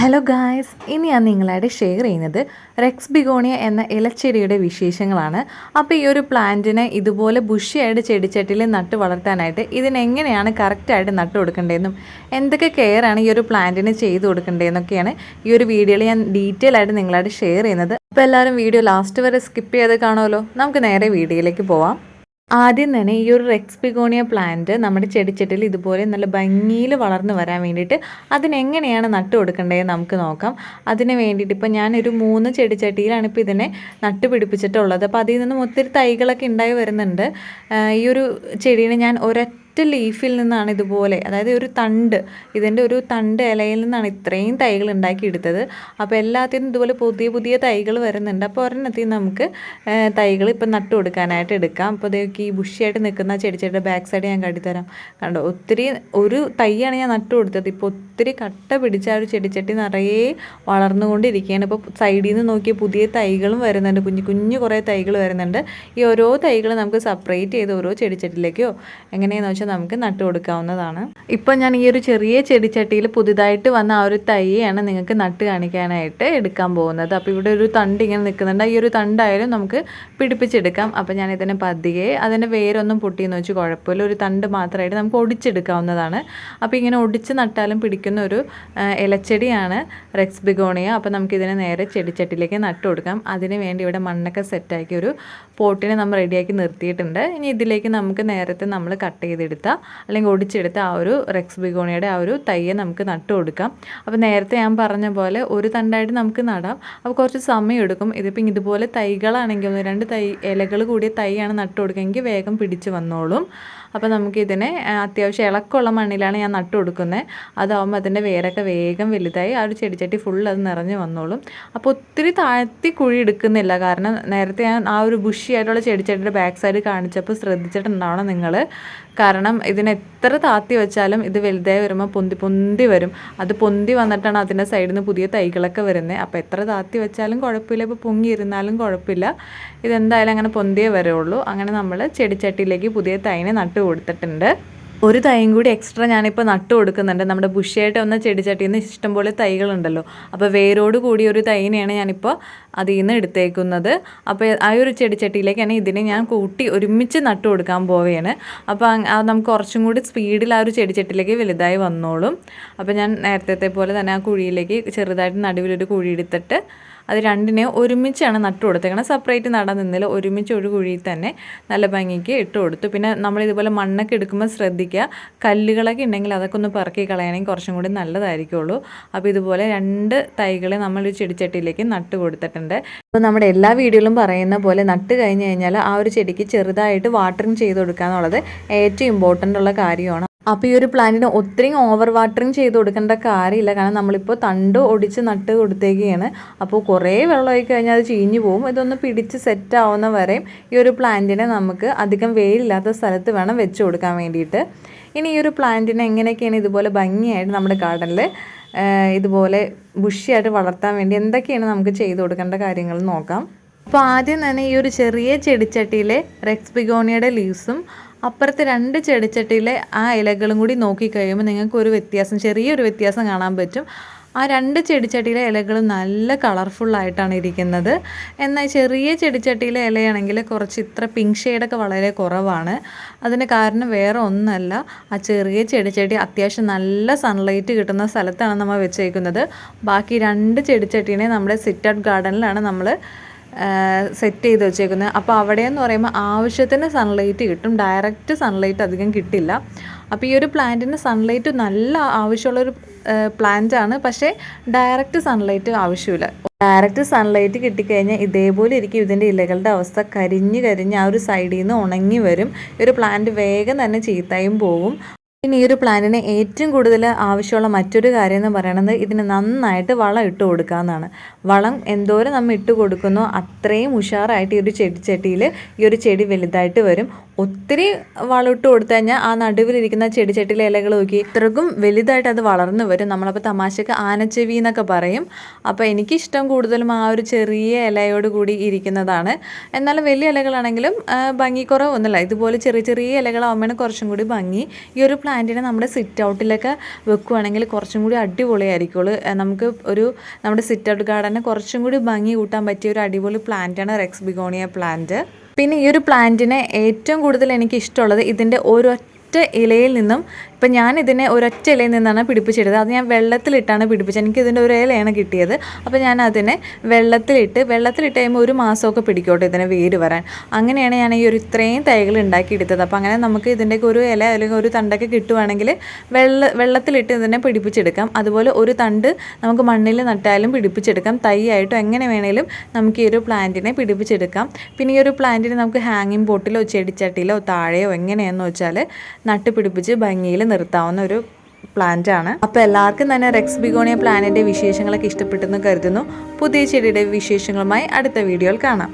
Hello guys ഇനി ഞാൻ നിങ്ങളായിട്ട് ഷെയർ ചെയ്യുന്നത് റെക്സ് ബിഗോണിയ എന്ന ഇലച്ചെടിയുടെ വിശേഷങ്ങളാണ്. അപ്പോൾ ഈ ഒരു പ്ലാന്റിനെ ഇതുപോലെ ബുഷിയായിട്ട് ചെടിച്ചട്ടിയിൽ നട്ട് വളർത്താനായിട്ട് ഇതിനെങ്ങനെയാണ് കറക്റ്റായിട്ട് നട്ട് കൊടുക്കേണ്ടതെന്നും എന്തൊക്കെ കെയറാണ് ഈ ഒരു പ്ലാന്റിന് ചെയ്ത് കൊടുക്കേണ്ടതെന്നൊക്കെയാണ് ഈ ഒരു വീഡിയോയിൽ ഞാൻ ഡീറ്റെയിൽ ആയിട്ട് നിങ്ങളായിട്ട് ഷെയർ ചെയ്യുന്നത്. അപ്പോൾ എല്ലാവരും വീഡിയോ ലാസ്റ്റ് വരെ സ്കിപ്പ് ചെയ്ത് കാണുമല്ലോ. നമുക്ക് നേരെ വീഡിയോയിലേക്ക് പോവാം. ആദ്യം തന്നെ ഈ ഒരു റെക്സ് പിഗോണിയ പ്ലാന്റ് നമ്മുടെ ചെടിച്ചട്ടിൽ ഇതുപോലെ നല്ല ഭംഗിയിൽ വളർന്നു വരാൻ വേണ്ടിയിട്ട് അതിനെങ്ങനെയാണ് നട്ടു കൊടുക്കേണ്ടതെന്ന് നമുക്ക് നോക്കാം. അതിന് വേണ്ടിയിട്ട് ഇപ്പോൾ ഞാനൊരു മൂന്ന് ചെടിച്ചട്ടിയിലാണ് ഇപ്പോൾ ഇതിനെ നട്ട് പിടിപ്പിച്ചിട്ടുള്ളത്. അപ്പോൾ അതിൽ നിന്നും ഒത്തിരി തൈകളൊക്കെ ഉണ്ടായി വരുന്നുണ്ട്. ഈ ഒരു ചെടീനെ ഞാൻ ഒരൊറ്റ ലീഫിൽ നിന്നാണ് ഇതുപോലെ അതായത് ഒരു തണ്ട് ഇതിന്റെ ഒരു തണ്ട് ഇലയിൽ നിന്നാണ് ഇത്രയും തൈകൾ ഉണ്ടാക്കിയെടുത്തത് അപ്പോൾ എല്ലാത്തിനും ഇതുപോലെ പുതിയ പുതിയ തൈകൾ വരുന്നുണ്ട്. അപ്പോൾ ഒരെണ്ണത്തിൽ നമുക്ക് തൈകൾ ഇപ്പം നട്ടു കൊടുക്കാനായിട്ട് എടുക്കാം. അപ്പോൾ ഇതൊക്കെ ഈ ബുഷിയായിട്ട് നിൽക്കുന്ന ചെടിച്ചെടിയുടെ ബാക്ക് സൈഡ് ഞാൻ കാട്ടിത്തരാം. കണ്ടോ ഒത്തിരി ഒരു തൈയാണ് ഞാൻ നട്ടു കൊടുത്തത്. ഇപ്പോൾ ഒത്തിരി കട്ട പിടിച്ച ഒരു ചെടിച്ചട്ടി നിറയെ വളർന്നുകൊണ്ടിരിക്കുകയാണ്. ഇപ്പോൾ സൈഡിൽ നിന്ന് നോക്കിയ പുതിയ തൈകളും വരുന്നുണ്ട്. കുഞ്ഞു കുഞ്ഞു കുറേ തൈകൾ വരുന്നുണ്ട്. ഈ ഓരോ തൈകൾ നമുക്ക് സെപ്പറേറ്റ് ചെയ്ത് ഓരോ ചെടിച്ചട്ടിലേക്കോ എങ്ങനെയാണെന്ന് വെച്ചാൽ നമുക്ക് നട്ടു കൊടുക്കാവുന്നതാണ്. ഇപ്പം ഞാൻ ഈ ഒരു ചെറിയ ചെടിച്ചട്ടിയിൽ പുതുതായിട്ട് വന്ന ആ ഒരു തൈയാണ് നിങ്ങൾക്ക് നട്ട് കാണിക്കാനായിട്ട് എടുക്കാൻ പോകുന്നത്. അപ്പോൾ ഇവിടെ ഒരു തണ്ട് ഇങ്ങനെ നിൽക്കുന്നുണ്ട്. ഈ ഒരു തണ്ടായാലും നമുക്ക് പിടിപ്പിച്ചെടുക്കാം. അപ്പോൾ ഞാൻ ഇതിനെ പതിയെ അതിന്റെ വേരൊന്നും പൊട്ടിയെന്ന് വെച്ച് കുഴപ്പമില്ല. ഒരു തണ്ട് മാത്രമായിട്ട് നമുക്ക് ഒടിച്ചെടുക്കാവുന്നതാണ്. അപ്പോൾ ഇങ്ങനെ ഒടിച്ച് നട്ടാലും പിടിക്കുന്ന ഒരു ഇലച്ചെടിയാണ് റെക്സ് ബിഗോണിയ അപ്പോൾ നമുക്കിതിനെ നേരെ ചെടിച്ചട്ടിലേക്ക് നട്ടു കൊടുക്കാം. അതിന് വേണ്ടി ഇവിടെ മണ്ണൊക്കെ സെറ്റാക്കി ഒരു പോട്ടിനെ നമ്മൾ റെഡിയാക്കി നിർത്തിയിട്ടുണ്ട്. ഇനി ഇതിലേക്ക് നമുക്ക് നേരത്തെ നമ്മൾ കട്ട് ചെയ്തെടുത്ത അല്ലെങ്കിൽ ഒടിച്ചെടുത്ത ആ ഒരു റെക്സ് ബിഗോണിയുടെ ആ ഒരു തയ്യെ നമുക്ക് നട്ടു കൊടുക്കാം. അപ്പോൾ നേരത്തെ ഞാൻ പറഞ്ഞ പോലെ ഒരു തണ്ടായിട്ട് നമുക്ക് നടാം. അപ്പോൾ കുറച്ച് സമയം എടുക്കും. ഇതിപ്പോൾ ഇതുപോലെ തൈകളാണെങ്കിൽ ഒന്ന് രണ്ട് തൈ ഇലകൾ കൂടിയ തൈയാണ് നട്ടു കൊടുക്കുകയെങ്കിൽ വേഗം പിടിച്ച് വന്നോളും. അപ്പോൾ നമുക്കിതിനെ അത്യാവശ്യം ഇളക്കമുള്ള മണ്ണിലാണ് ഞാൻ നട്ടു കൊടുക്കുന്നത്. അതാവുമ്പോൾ അതിന്റെ വേരൊക്കെ വേഗം വലുതായി ആ ഒരു ചെടിച്ചട്ടി ഫുൾ അത് നിറഞ്ഞു വന്നോളും. അപ്പോൾ ഒത്തിരി താഴ്ത്തി കുഴി എടുക്കുന്നില്ല. കാരണം നേരത്തെ ഞാൻ ആ ഒരു ബുഷിയായിട്ടുള്ള ചെടിച്ചട്ടിയുടെ ബാക്ക് സൈഡ് കാണിച്ചപ്പോൾ ശ്രദ്ധിച്ചിട്ടുണ്ടാവണം നിങ്ങൾ കാരണം ഇതിന് എത്ര താത്തി വെച്ചാലും ഇത് വലുതായി വരുമ്പോൾ പൊന്തി പൊന്തി വരും. അത് പൊന്തി വന്നിട്ടാണ് അതിന്റെ സൈഡിൽ നിന്ന് പുതിയ തൈകളൊക്കെ വരുന്നത് അപ്പോൾ എത്ര താത്തി വെച്ചാലും കുഴപ്പമില്ല. ഇപ്പോൾ പൊങ്ങി ഇരുന്നാലും കുഴപ്പമില്ല. ഇതെന്തായാലും അങ്ങനെ പൊന്തിയേ വരുള്ളൂ. അങ്ങനെ നമ്മൾ ചെടിച്ചട്ടിയിലേക്ക് പുതിയ തൈനെ നട്ട് കൊടുത്തിട്ടുണ്ട്. ഒരു തൈയും കൂടി എക്സ്ട്രാ ഞാനിപ്പോൾ നട്ട് കൊടുക്കുന്നുണ്ട്. നമ്മുടെ ബുഷിയായിട്ട് വന്ന ചെടിച്ചട്ടിയിൽ നിന്ന് ഇഷ്ടംപോലെ തൈകളുണ്ടല്ലോ. അപ്പോൾ വേരോട് കൂടി ഒരു തൈനെയാണ് ഞാനിപ്പോൾ അതിൽ നിന്ന് എടുത്തേക്കുന്നത്. അപ്പോൾ ആ ഒരു ചെടിച്ചട്ടിയിലേക്കാണ് ഇതിനെ ഞാൻ കൂട്ടി ഒരുമിച്ച് നട്ടു കൊടുക്കാൻ പോവുകയാണ് അപ്പോൾ നമുക്ക് കുറച്ചും കൂടി സ്പീഡിൽ ആ ഒരു ചെടിച്ചട്ടിയിലേക്ക് വലുതായി വന്നോളും. അപ്പോൾ ഞാൻ നേരത്തെ പോലെ തന്നെ ആ കുഴിയിലേക്ക് ചെറുതായിട്ട് നടുവിലൊരു കുഴി എടുത്തിട്ട് അത് രണ്ടിനെ ഒരുമിച്ചാണ് നട്ടു കൊടുത്തേക്കണം. സെപ്പറേറ്റ് നടാൻ നിന്നില്ല. ഒരുമിച്ച് ഒരു കുഴിയിൽ തന്നെ നല്ല ഭംഗിക്ക് ഇട്ട് കൊടുത്തു. പിന്നെ നമ്മൾ ഇതുപോലെ മണ്ണൊക്കെ എടുക്കുമ്പോൾ ശ്രദ്ധിക്കുക. കല്ലുകളൊക്കെ ഉണ്ടെങ്കിൽ അതൊക്കെ ഒന്ന് പറക്കി കളയണമെങ്കിൽ കുറച്ചും കൂടി നല്ലതായിരിക്കുള്ളൂ. അപ്പോൾ ഇതുപോലെ രണ്ട് തൈകളെ നമ്മൾ ചെടിച്ചട്ടിയിലേക്ക് നട്ട് കൊടുത്തിട്ടുണ്ട്. അപ്പോൾ നമ്മുടെ എല്ലാ വീഡിയോയിലും പറയുന്ന പോലെ നട്ട് കഴിഞ്ഞ് കഴിഞ്ഞാൽ ആ ഒരു ചെടിക്ക് ചെറുതായിട്ട് വാട്ടറിങ് ചെയ്ത് കൊടുക്കുക എന്നുള്ളത് ഏറ്റവും ഇമ്പോർട്ടന്റ് ഉള്ള കാര്യമാണ്. അപ്പോൾ ഈ ഒരു പ്ലാന്റിന് ഒത്തിരി ഓവർ വാട്ടറിങ് ചെയ്ത് കൊടുക്കേണ്ട കാര്യമില്ല. കാരണം നമ്മളിപ്പോൾ തണ്ട് ഒടിച്ച് നട്ട് കൊടുത്തേക്കാണ് അപ്പോൾ കുറേ വെള്ളമായി കഴിഞ്ഞാൽ അത് ചീഞ്ഞു പോകും ഇതൊന്ന് പിടിച്ച് സെറ്റ് ആവുന്ന വരെയും ഈ ഒരു പ്ലാന്റിനെ നമുക്ക് അധികം വെയിലില്ലാത്ത സ്ഥലത്ത് വേണം വെച്ച് കൊടുക്കാൻ വേണ്ടിയിട്ട്. ഇനി ഈ ഒരു പ്ലാന്റിനെ എങ്ങനെയൊക്കെയാണ് ഇതുപോലെ ഭംഗിയായിട്ട് നമ്മുടെ ഗാർഡനിൽ ഇതുപോലെ ബുഷിയായിട്ട് വളർത്താൻ വേണ്ടി എന്തൊക്കെയാണ് നമുക്ക് ചെയ്തു കൊടുക്കേണ്ട കാര്യങ്ങൾ നോക്കാം. അപ്പോൾ ആദ്യം തന്നെ ഈ ഒരു ചെറിയ ചെടിച്ചട്ടിയിലെ റെക്സ് ബിഗോണിയുടെ ലീവ്സും അപ്പുറത്തെ രണ്ട് ചെടിച്ചട്ടിയിലെ ആ ഇലകളും കൂടി നോക്കിക്കഴിയുമ്പോൾ നിങ്ങൾക്ക് ഒരു വ്യത്യാസം ചെറിയൊരു വ്യത്യാസം കാണാൻ പറ്റും. ആ രണ്ട് ചെടിച്ചട്ടിയിലെ ഇലകൾ നല്ല കളർഫുള്ളായിട്ടാണ് ഇരിക്കുന്നത്. എന്നാൽ ചെറിയ ചെടിച്ചട്ടിയിലെ ഇലയാണെങ്കിൽ കുറച്ച് ഇത്ര പിങ്ക് ഷെയ്ഡൊക്കെ വളരെ കുറവാണ്. അതിന് കാരണം വേറെ ഒന്നല്ല. ആ ചെറിയ ചെടിച്ചട്ടി അത്യാവശ്യം നല്ല സൺലൈറ്റ് കിട്ടുന്ന സ്ഥലത്താണ് നമ്മൾ വെച്ചേക്കുന്നത്. ബാക്കി രണ്ട് ചെടിച്ചട്ടീനെ നമ്മുടെ സിറ്റ് ഔട്ട് ഗാർഡനിലാണ് നമ്മൾ സെറ്റ് ചെയ്ത് വെച്ചേക്കുന്നത്. അപ്പോൾ അവിടെയെന്ന് പറയുമ്പോൾ ആവശ്യത്തിന് സൺലൈറ്റ് കിട്ടും. ഡയറക്റ്റ് സൺലൈറ്റ് അധികം കിട്ടില്ല. അപ്പോൾ ഈ ഒരു പ്ലാന്റിന് സൺലൈറ്റ് നല്ല ആവശ്യമുള്ളൊരു പ്ലാന്റ് ആണ്. പക്ഷേ ഡയറക്റ്റ് സൺലൈറ്റ് ആവശ്യമില്ല. ഡയറക്റ്റ് സൺലൈറ്റ് കിട്ടിക്കഴിഞ്ഞാൽ ഇതേപോലെ ഇരിക്കും. ഇതിന്റെ ഇലകളുടെ അവസ്ഥ കരിഞ്ഞ് കരിഞ്ഞ് ആ ഒരു സൈഡിൽ നിന്ന് ഉണങ്ങി വരും. ഒരു പ്ലാന്റ് വേഗം തന്നെ ചീത്തയും പോകും ഇനി ഈ ഒരു പ്ലാന്റിന് ഏറ്റവും കൂടുതൽ ആവശ്യമുള്ള മറ്റൊരു കാര്യം എന്ന് പറയുന്നത് ഇതിന് നന്നായിട്ട് വളം ഇട്ട് കൊടുക്കുക എന്നാണ്. വളം എന്തോരം നമ്മൾ ഇട്ട് കൊടുക്കുന്നോ അത്രയും ഉഷാറായിട്ട് ഈ ഒരു ചെടി ചെടിച്ചട്ടിയിൽ ഈ ഒരു ചെടി വലുതായിട്ട് വരും. ഒത്തിരി വളം ഇട്ട് കൊടുത്തു കഴിഞ്ഞാൽ ആ നടുവിലിരിക്കുന്ന ചെടിച്ചട്ടിയിലെ ഇലകൾ നോക്കി ഇത്രക്കും വലുതായിട്ട് അത് വളർന്നു വരും. നമ്മളപ്പോൾ തമാശക്ക് ആനച്ചെവി എന്നൊക്കെ പറയും. അപ്പോൾ എനിക്കിഷ്ടം കൂടുതലും ആ ഒരു ചെറിയ ഇലയോട് കൂടി ഇരിക്കുന്നതാണ്. എന്നാലും വലിയ ഇലകളാണെങ്കിലും ഭംഗി കുറവൊന്നുമില്ല ഇതുപോലെ ചെറിയ ചെറിയ ഇലകളാകുമ്പോഴാണ് കുറച്ചും കൂടി ഭംഗി. ഈ ഒരു പ്ലാന്റിനെ നമ്മുടെ സിറ്റ് ഔട്ടിലൊക്കെ വെക്കുവാണെങ്കിൽ കുറച്ചും കൂടി അടിപൊളിയായിരിക്കുള്ളൂ. നമുക്ക് ഒരു നമ്മുടെ സിറ്റ് ഔട്ട് ഗാർഡനെ കുറച്ചും കൂടി ഭംഗി കൂട്ടാൻ പറ്റിയ ഒരു അടിപൊളി പ്ലാന്റാണ് റെക്സ് ബിഗോണിയ പ്ലാന്റ് പിന്നെ ഈ ഒരു പ്ലാന്റിനെ ഏറ്റവും കൂടുതൽ എനിക്ക് ഇഷ്ടമുള്ളത് ഇതിന്റെ ഒരൊറ്റ ഇലയിൽ നിന്നും ഇപ്പം ഞാൻ ഇതിനെ ഒരൊറ്റ ഇലയിൽ നിന്നാണ് പിടിപ്പിച്ചെടുത്തത്. അത് ഞാൻ വെള്ളത്തിലിട്ടാണ് പിടിപ്പിച്ചത്. എനിക്ക് ഇതിന്റെ ഒരു ഇലയാണ് കിട്ടിയത്. അപ്പോൾ ഞാൻ അതിനെ വെള്ളത്തിലിട്ട് വെള്ളത്തിലിട്ട് കഴിയുമ്പോൾ ഒരു മാസമൊക്കെ പിടിക്കോട്ടെ ഇതിനെ വേര് വരാൻ. അങ്ങനെയാണ് ഞാൻ ഈ ഒരു ഇത്രയും തൈകൾ ഉണ്ടാക്കിയെടുത്തത്. അപ്പോൾ അങ്ങനെ നമുക്ക് ഇതിന്റെയൊക്കെ ഒരു ഇല അല്ലെങ്കിൽ ഒരു തണ്ടൊക്കെ കിട്ടുവാണെങ്കിൽ വെള്ള വെള്ളത്തിലിട്ട് ഇതിനെ പിടിപ്പിച്ചെടുക്കാം. അതുപോലെ ഒരു തണ്ട് നമുക്ക് മണ്ണിൽ നട്ടാലും പിടിപ്പിച്ചെടുക്കാം. തൈയായിട്ടോ എങ്ങനെ വേണേലും നമുക്ക് ഈ ഒരു പ്ലാന്റിനെ പിടിപ്പിച്ചെടുക്കാം. പിന്നെ ഈ ഒരു പ്ലാന്റിനെ നമുക്ക് ഹാങ്ങിങ് ബോട്ടിലോ ചെടിച്ചട്ടിയിലോ താഴെയോ എങ്ങനെയാണെന്ന് വെച്ചാൽ നട്ട് പിടിപ്പിച്ച് ഭംഗിയിൽ നിർത്താവുന്ന ഒരു പ്ലാന്റ് ആണ്. അപ്പോൾ എല്ലാവർക്കും തന്നെ റെക്സ് ബിഗോണിയ പ്ലാനിന്റെ വിശേഷങ്ങളൊക്കെ ഇഷ്ടപ്പെട്ടെന്ന് കരുതുന്നു. പുതിയ ചെടിയുടെ വിശേഷങ്ങളുമായി അടുത്ത വീഡിയോയിൽ കാണാം.